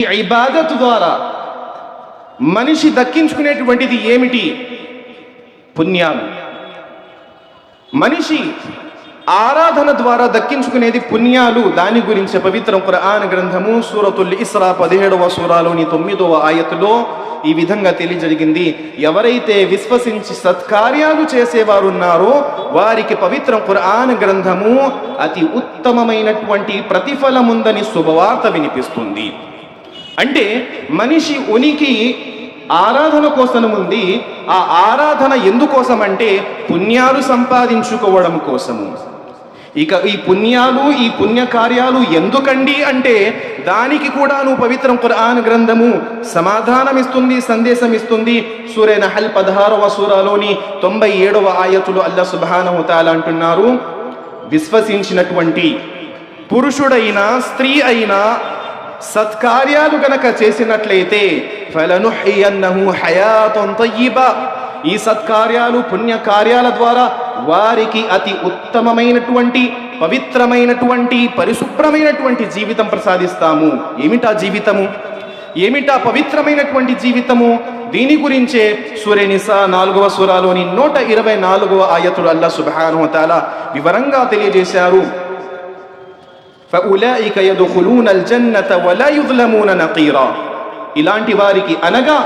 ఈ ఇబాదత్ ద్వారా మనిషి దక్కించుకునేటువంటిది ఏమిటి? పుణ్యాలు. మనిషి ఆరాధన ద్వారా దక్కించుకునేది పుణ్యాలు. దాని గురించి పవిత్రం ఖురాన్ గ్రంథము సూరతుల్ ఇస్రా పదిహేడవ సూరాలోని తొమ్మిదవ ఆయతులో ఈ విధంగా తెలియజరిగింది. ఎవరైతే విశ్వసించి సత్కార్యాలు చేసేవారు ఉన్నారో వారికి పవిత్ర ఖురాన్ గ్రంథము అతి ఉత్తమమైనటువంటి ప్రతిఫలముందని శుభవార్త వినిపిస్తుంది. అంటే మనిషి ఉనికి ఆరాధన కోసం ఉంది ఆ ఆరాధన ఎందుకోసం అంటే పుణ్యాలు సంపాదించుకోవడం కోసము. ఇక ఈ పుణ్యాలు ఈ పుణ్యకార్యాలు ఎందుకండి అంటే దానికి కూడా నువ్వు పవిత్రం ఖురాన్ గ్రంథము సమాధానం ఇస్తుంది సందేశం ఇస్తుంది సూర్య నహల్ పదహారవ సూరాలోని తొంభై ఏడవ ఆయతులు అల్లా సుబానహుతాల అంటున్నారు. విశ్వసించినటువంటి పురుషుడైనా స్త్రీ అయినా సత్కార్యాలు గనక చేసినట్లయితే ఫలనుహ్యన్నహు హయాతం తయ్యిబా. ఈ సత్కార్యాలు పుణ్యకార్యాల ద్వారా వారికి అతి ఉత్తమమైనటువంటి పవిత్రమైనటువంటి పరిశుభ్రమైనటువంటి జీవితం ప్రసాదిస్తాము. ఏమిటా జీవితము? ఏమిటా పవిత్రమైనటువంటి జీవితము? దీని గురించే సూర్యనిసా నాలుగవ సూరాలోని నూట ఇరవై నాలుగవ ఆయతుడు అల్లా సుబ్హానహు వివరంగా తెలియజేశారు. ఫఉలాయిక యదుఖులూనల్ జన్నత వలా యుజ్లమూన నకీరా ఇలాంటి వారికి అనగా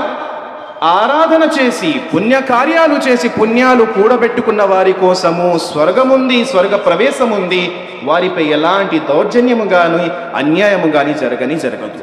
ఆరాధన చేసి పుణ్యకార్యాలు చేసి పుణ్యాలు కూడబెట్టుకున్న వారి కోసము స్వర్గముంది స్వర్గ ప్రవేశముంది వారిపై ఎలాంటి దౌర్జన్యము గాని అన్యాయము గాని జరగని జరగదు.